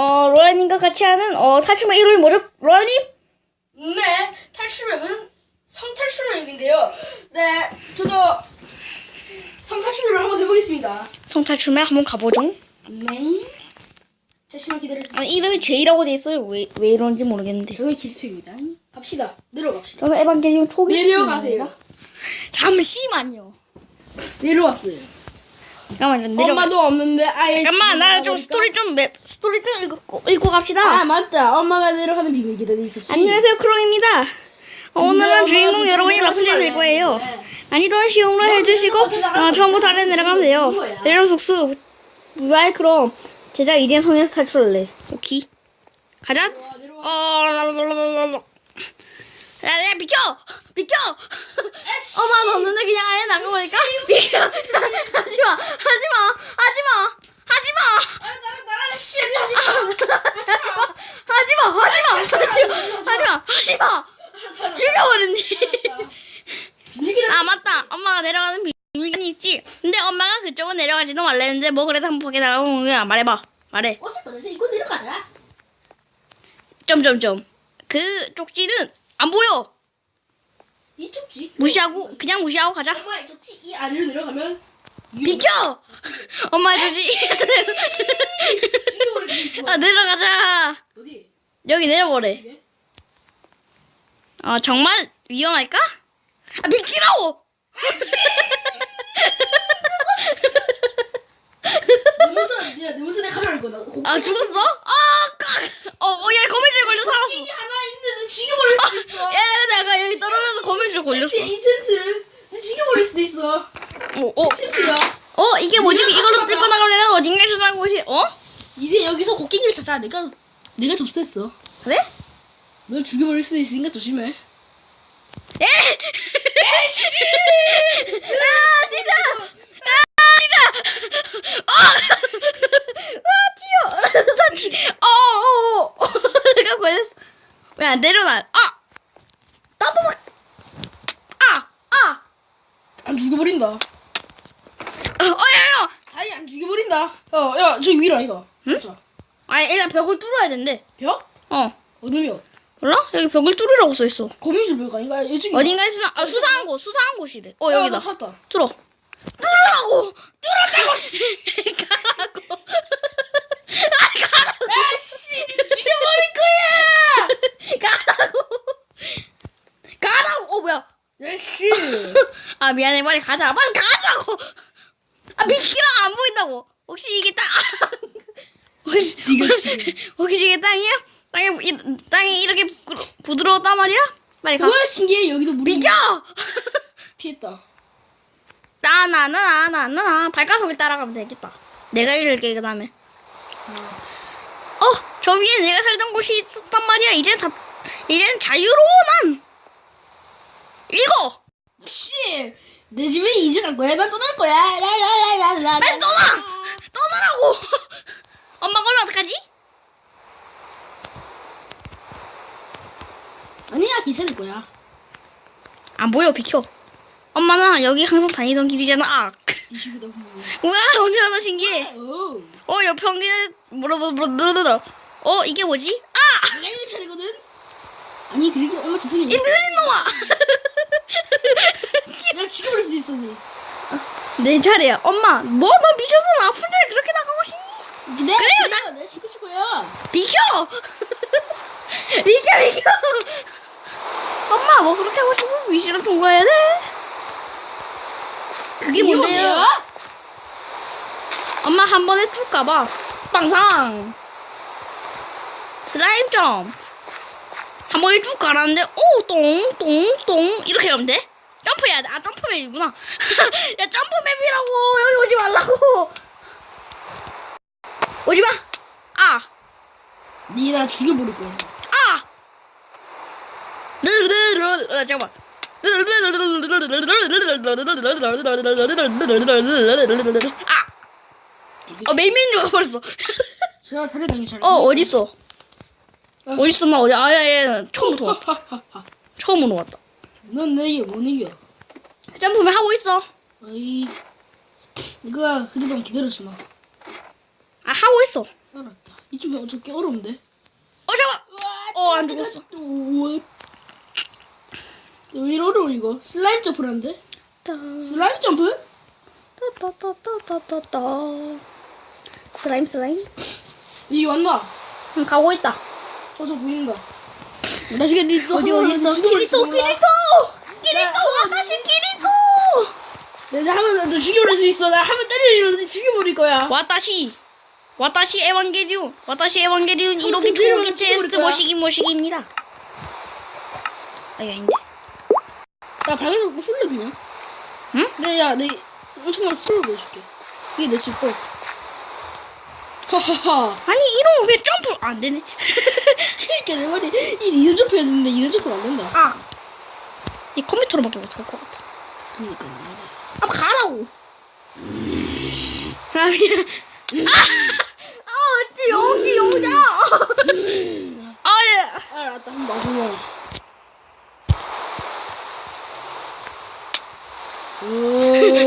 어, 로아님과 같이 하는, 어, 탈출맵 이름이 뭐죠? 로아님? 네, 탈출맵은 성탈출맵인데요. 네, 저도 성탈출맵을 한번 해보겠습니다. 성탈출맵 한번 가보죠. 네. 잠시만 기다려주세요. 아, 이름이 J라고 돼 있어요. 왜, 왜 이런지 모르겠는데. 저는 기르토입니다. 갑시다. 내려갑시다. 저는 에반게리온 초기. 내려가세요. 잠시만요. 내려왔어요. 잠깐만요. 내려. 엄마도 없는데 아예 잠깐만, 나 좀? 스토리 좀, 맵, 스토리 좀 읽고, 읽고 갑시다. 아 맞다. 엄마가 내려가는 비밀 기다리 있었지. 안녕하세요, 크롱입니다. 어, 오늘은 엄마가 주인공 좀 여러분이 라푼젤 될. 거예요. 네. 난이도는 쉬움으로 해주시고, 어, 처음부터 아래 내려가면 돼요. 내려온 속수. 왜 그럼, 제작 이젠 성에서 탈출할래. 오케이. 가자. 어. 야, 야, 비켜! 비켜! 에이씨. 엄마, 너 없는데 그냥 아예 나가 보니까? 비켜! 하지 마! 하지 마! 하지 마! 하지 마! 아, 나랑 나랑 씨 하지 하지 마! 하지 마! 하지 마! 하지 마! 하지 마! 죽여버린디! 비밀 기다리. 아 맞다 엄마가 내려가는 비밀이 있지 근데 엄마가 그쪽은 내려가지도 말랬는데 뭐 그래도 한번 보게 나가면 그냥 말해봐 말해 어서 떠나서 이거 내려가자. 점점점 그 쪽지는 안 보여 이쪽지. 무시하고 그냥 무시하고 가자 엄마 이쪽지 이 아래로 내려가면 비켜 엄마 아저씨 있어. 아 내려가자 어디? 여기 내려보래 이게? 아 정말 위험할까? 아 비키라고 내 먼저 내가 가져갈 거다. 고- 아 죽었어? 아어얘 거미줄 걸려 살았어 이게 하나 있는데 죽여버릴 수도 있어. 야 근데 아까 여기 떨어져서 걸렸어 인챈트. 죽여버릴 수도 있어. 어, 어. 인챈트야. 어 이게 뭐지? 이걸로 뚫고 나가려면 어딘가에서 나온 곳이 어? 이제 여기서 곡괭이를 찾아. 내가 내가 접수했어. 그래? 널 죽여버릴 수도 있으니까 조심해. 에! 아 진짜! 아 진짜! 아! 아 튀어! 나 튀. 어, 어, 어. 내가 걸렸어. 왜 안 내려놔? 아! 나도 막. 아! 아! 안 죽여버린다. 어, 어, 야, 야! 아니 안 죽여버린다. 야, 야, 저기 위로 이거. 응? 자, 아니 일단 벽을 뚫어야 된대. 벽? 어. 어느 벽? 몰라? 여기 벽을 뚫으라고 써 있어. 거미줄 벽 아닌가? 이쪽이. 어딘가에 수상, 아, 수상한 곳, 수상한 곳이래. 어, 여기다. 나 찾았다. 뚫어. 뚫으라고! 뚫었다고! 가라고! 아, 가라고! 아씨, 죽여버릴 거야. 가라고! 가라고! 어, 뭐야? 아씨. 아, 미안해. 빨리 가자. 빨리 가자고! 아, 미키랑 안 보인다고! 혹시 이게 땅, 아, 혹시, 네가 지금. 혹시 이게 땅이야? 땅이, 이, 땅이 이렇게 부끄러, 부드러웠단 말이야? 빨리 가. 뭐야 신기해 여기도 물이 비켜! 피했다. 나, 나, 나, 나, 나, 나. 발가속에 따라가면 되겠다. 내가 읽을게, 그 다음에. 어, 저 위에 내가 살던 곳이 있었단 말이야. 이제 다, 이젠 자유로워, 난. 읽어! 씨, 내 집에 이제 갈 거야. 난 떠날 거야. 라라라라라. 빨리 떠나! 떠나라고! 엄마 걸면 어떡하지? 아니야 괜찮을 거야. 안 보여, 비켜. 엄마는 여기 항상 다니던 길이잖아. 아. 우와, 언제나 신기해. 오. 어, 옆에 한 개, 뭐라뭐뭐뭐뭐 어, 이게 뭐지? 아! 내가 이거 차례거든. 아니 그러게 엄마 죄송해. 이 느린 놈아! 내가 죽여버릴 수도 있어. 니. 내 차례야. 엄마, 뭐, 너 미쳐서 아픈 데 그렇게 나가고 싶니? 내가 그래요, 그래요. 내가 지고 싶어요. 비켜! 비켜, 비켜! 엄마, 뭐 그렇게 하고 싶으면 미션을 통과해야 돼? 그게 뭔데요? 뭔데요? 엄마 한 번에 쭉 가봐. 빵상! 슬라임 점프. 한 번에 쭉 가라는데, 오, 똥, 똥, 똥. 이렇게 가면 돼? 점프해야 돼. 아, 점프맵이구나. 야, 점프맵이라고! 여기 오지 말라고! 오지 마! 아! 니나 죽여버릴 거야. 아! 아, 잠깐만. 아! 어, 메인 메뉴 가버렸어. 제가 차례당해 차례. 어, 어딨어? 어딨어, 나 어디? 아, 야, 야, 처음부터 왔다. 처음으로 왔다. 넌 내게 못 이겨. 점프맨 하고 있어. 어이. 이거 그래도 기다려주마. 아, 하고 있어. 알았다. 이쯤 어좀 꽤 어려운데. 어 잠깐. 어, 안 죽었어. 왜 어려워 이거? 슬라임 점프라는데? 슬라임 점프? 따따따따따따. 슬라임 슬라임. 이게 왔나? 응, 가고 있다. 어저 보인다. 나중에 니또 어디 어디 있어? 키리토 키리토 키리토 와다시 키리토. 내가 하면 너 죽여버릴 수 있어. 나 하면 때리면 죽여버릴 거야. 와다시 와다시 에반게리온 와다시 에반게리온 들으면 토기 테스트. 모시기 모시기입니다. 아 이거 아닌데. 야 방에서 뭐 술래 그냥? 응? 내야 내 엄청난 술을 보여줄게. 이게 내 술거. 하하하. 아니 이러면 왜 점프 안 되네? 그러니까 내 말이 이 니는 점프 해야 되는데 이는 점프는 안 된다. 아. 이 컴퓨터로밖에 못할 것 같아. 그러니까. 아 가라고. 아 미안. 아, 아 어찌 어디 오냐? 아 예. 아 알았다 한번.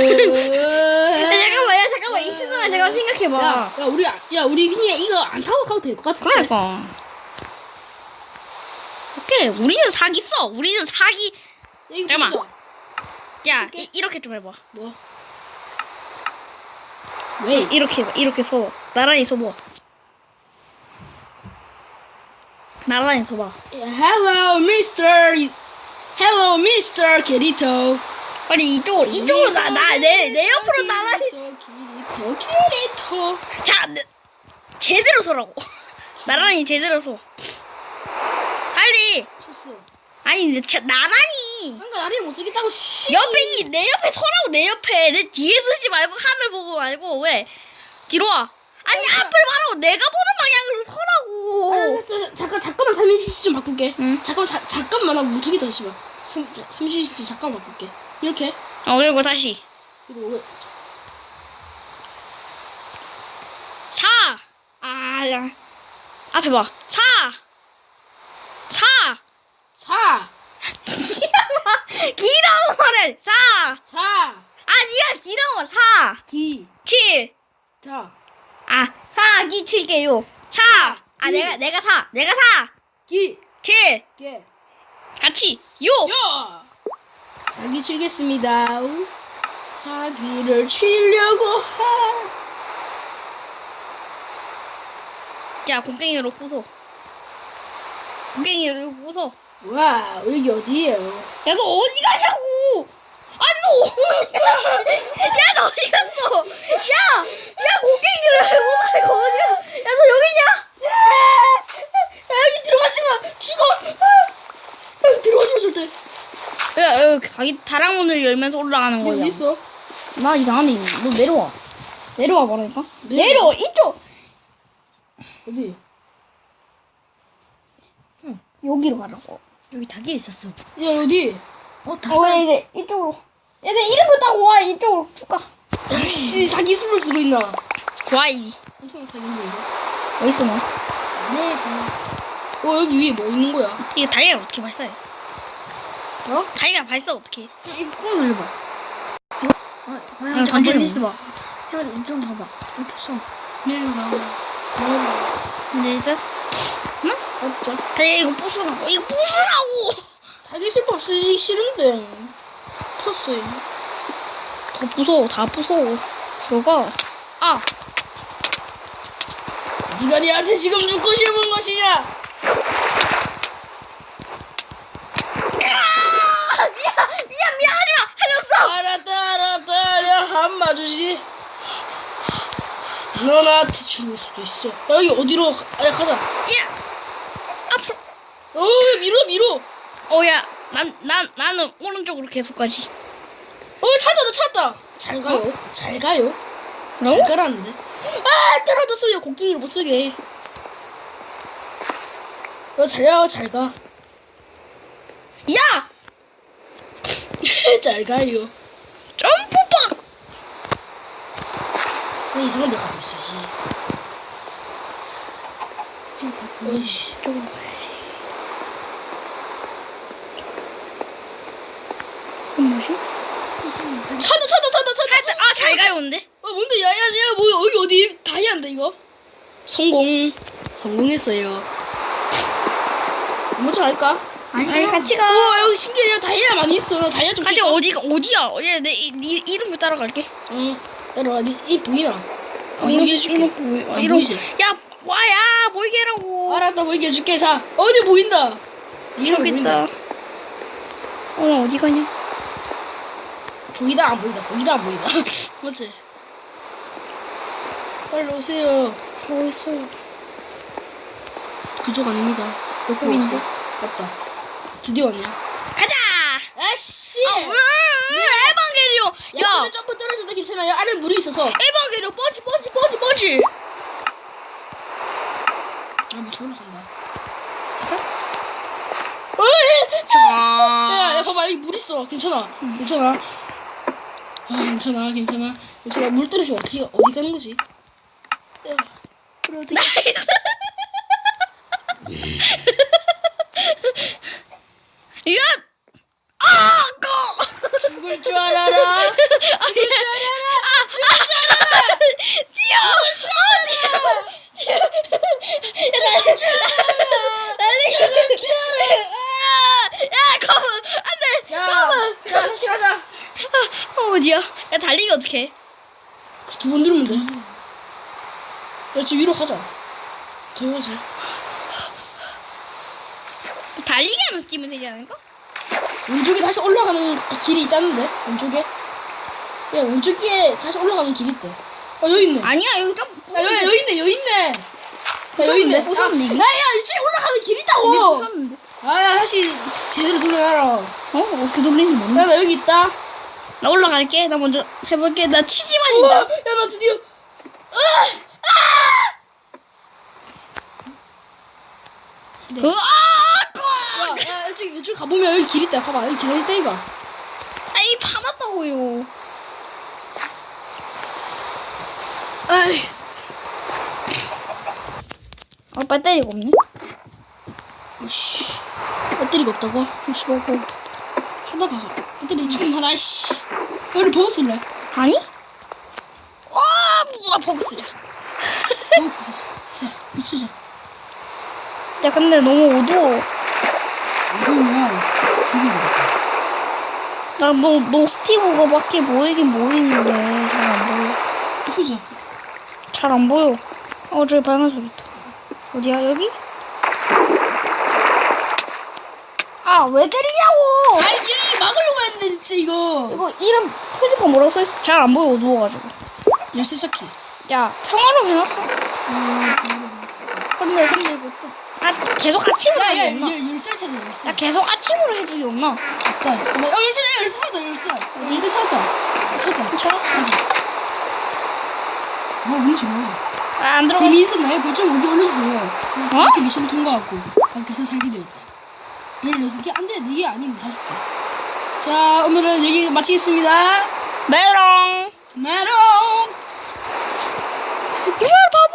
야, 잠깐만 야 잠깐만 이 시간에 제가 생각해봐. 야, 야 우리 야 우리 그냥 이거 안 타고 가도 될 것 같은데. 그러니까. 오케이 우리는 사기 써. 우리는 사기. 이거 잠깐만. 야 이, 이렇게 좀 해봐. 뭐? 왜? 이 렇게 해봐. 이렇게 서. 나란히 서봐. 나란히 서봐. Hello, Mr. Hello, Mr. Kirito. 아니 이쪽으로 이쪽으로 나 나 내 내 옆으로 나란히. 키리토. 자 내- 제대로 서라고. 나란히 제대로 서. 빨리. 쳤어. 아니 내- 자, 나란히. 아니 그러니까 나를 못 쓰겠다고 씨. 옆에 이, 내 옆에 서라고 내 옆에. 내 뒤에 서지 말고 하늘 보고 말고. 왜? 뒤로 와. 아니 내가- 앞을 말하고 내가 보는 방향으로 서라고. 아, 잠깐 잠깐만 삼인시 좀 바꿀게. 응. 잠깐만 자, 잠깐만. 나 무턱이 다시 봐. 삼인시 잠깐 바꿀게. 이렇게? 어 그리고 다시. 그리고 왜- 4 아야. 앞에 봐4 길어 말을 사. 사, 아 니가 길어 사. 기, 칠. 타, 아 사기 칠게요. 사. 아 기. 내가 내가 사. 내가 사. 기, 칠. 개. 같이 요. 야! 사기 치겠습니다. 사기를 치려고 하. 자 곡괭이로 부숴. 곡괭이로 부숴. 와, 여기 어디예요? 야, 너 어디 가냐고! 아, 너? 야, 너 어디 갔어? 야! 야, 고객이를 못 살고 어디 가? 야, 너 여기냐? 야, 여기 들어가시면 죽어. 아, 여기 들어가시면 절대. 야, 야, 자기 다락 문을 열면서 올라가는 여기 거야. 어디 있어? 나 이상한 데 있네. 너 내려와. 내려와 보라니까? 내려와. 내려, 이쪽! 어디? 여기로 가라고. 여기 닭이 있었어. 야, 어디? 어, 닭. 이래, 이쪽으로. 야, 내 이름을 따고 와, 이쪽으로 쭉 가. 씨, 사기 수를 쓰고 있나? 와이. 엄청 사기인데 이거. 어디 있어, 너? 네. 어, 여기 위에 뭐 있는 거야? 이거 다이아를 어떻게 발사해? 어? 다이아 발사 어떻게 해? 이 뽕을 올려봐. 아, 형, 던지는 거. 있어봐. 형, 이쪽 봐봐. 이렇게 써. 네, 나. 근데 일단 응? 없죠. 다이아 이거 부수라고. 이거 부수라고! 사기 실법 쓰기 싫은데. 썼어요. 다 부숴, 다 부숴. 들어가. 아! 네가 니한테 지금 죽고 싶은 것이냐? 아! 미안! 미안, 미안 하지 마! 하렸어! 알았다, 알았다. 내가 한 마주지. 너 나한테 죽을 수도 있어. 야, 여기 어디로 가, 야, 가자. 야! 어, 밀어, 밀어. 어, 야. 난, 난, 나는 오른쪽으로 계속 가지. 어, 찾았다, 찾았다. 잘 가요. 잘 가요. 잘 뭐라고? 가라는데. 아, 떨어졌어요. 곡괭이를 못 쓰게. 어, 잘 가, 잘 가. 야! 잘 가요. 점프박! 왜 이상한 데 가고 있어야지. 어이씨. 조금 가야 뭐지? 찾아, 찾아, 찾아, 찾아. 아, 잘 가요, 근데? 어, 뭔데? 야, 야, 야, 뭐, 여기 어디 다이아인데, 이거? 성공. 성공했어요. 먼저 갈까? 아니 같이 가. 어 여기 신기해 다이아 많이 있어. 나 다이아 좀 같이 캘까? 어디가 어디야? 어디야? 내 이, 이, 이름을 따라갈게. 응. 따라와. 니, 이 보이나? 안 어, 이름- 보이게 해줄게. 이름 보이- 어, 안 이름- 보이지? 야 와야 보이게 하라고. 알았다 보이게 해줄게. 자 어디 보인다. 이름 저기 보인다. 있다. 어 어디 가냐? 거기다 안 보인다. 거기다 안 보인다. 맞지? 빨리 오세요. 가고 있어요. 그쪽 아닙니다. 옆으로 보인다. 오세요. 맞다. 드디어 왔네. 가자. 아씨. 아, 으, 으, 에반게리온. 야, 야, 점프 떨어져도 괜찮아요. 안에 물이 있어서. 에반게리온 뻔지 뻔지 뻔지 뻔지. 아, 뭐 저기로 간다. 가자. 어이! 야, 야, 자. 봐봐, 여기 물 있어. 괜찮아. 괜찮아. 아, 괜찮아, 괜찮아. 괜찮아. 물 떨어지면 어떻게, 어디 가는 거지? 야, 그래, 어떻게. 나이스. 이거 아, 꺼. 죽을 줄 알아라. 아니, 아, 아, 뛰어. 야, 거부. 안 돼. 자, 거부. 자, 다시 가자. 아, 어디야? 야, 달리기 어떻게? 그두번 누르면 돼. 야, 저 위로 가자. 더 가자. 달리기 하면서 뛰면 되지 않을까? 왼쪽에 다시 올라가는 길이 있다는데? 왼쪽에? 야, 왼쪽에 다시 올라가는 길이 있대. 어, 여기 있네. 아니야, 여기 좀. 야, 여기, 여기 있네, 여기 있네. 야, 여기 있네. 부쉈는데, 야, 야, 이쪽에 올라가는 길 있다고. 부쉈는데. 아, 야, 다시 제대로 돌려라. 어? 어떻게 돌리는지 모르겠네. 야, 나 여기 있다. 나 올라갈게. 나 먼저 해볼게. 나 치지 마신다. 야, 나 드디어. 으아! 으아! 야, 야, 이쪽, 이쪽 가보면 여기 길 있다. 봐봐, 여기 길 있다, 이거. 아이, 파놨다고요. 아이. 아, 배터리가 없네. 씨. 배터리가 없다고? 혹시 뭐, 뭐. 하다 봐. 배터리 하나, 씨. 여기 버거 쓸래? 아니? 와, 뭐야, 버그스자. 버거 쓰자. 자, 붙이자. 야, 근데 너무 어두워. 이러면 죽이겠다. 나 너, 너 스티브가 밖에 보이긴 보이는데, 잘 안 보여. 붙이자. 잘 안 보여. 어, 저기 빨간색 있다. 어디야, 여기? 아, 왜 때리냐고! 아니, 얘 막으려고 했는데, 진짜 이거. 이거 이름 표지판 뭐라고 써있어? 잘 안 보여, 어두워가지고. 열쇠 찾기. 야, 평화로 해놨어? 음, 근데, 근데 이거 좀. 아, 계속 아침으로 야, 야, 해주기 없나? 열- 열쇠 찾아, 열쇠. 야, 계속 아침으로 해주기 없나? 없다. 있어. 어, 열쇠, 열쇠 찾았다, 열쇠. 어, 열쇠 찾았다. 찾았다. 괜찮아? 아, 운이 좋아. 아, 안 들어가. 재미있었나요? 별점 5개 올려주세요. 어? 이렇게 미션 통과하고 밖에서 살게 되었다. 16개? 안 돼, 4개 아니면 5개. 자, 오늘은 여기 마치겠습니다. 메롱! 메롱! 이걸 봐봐!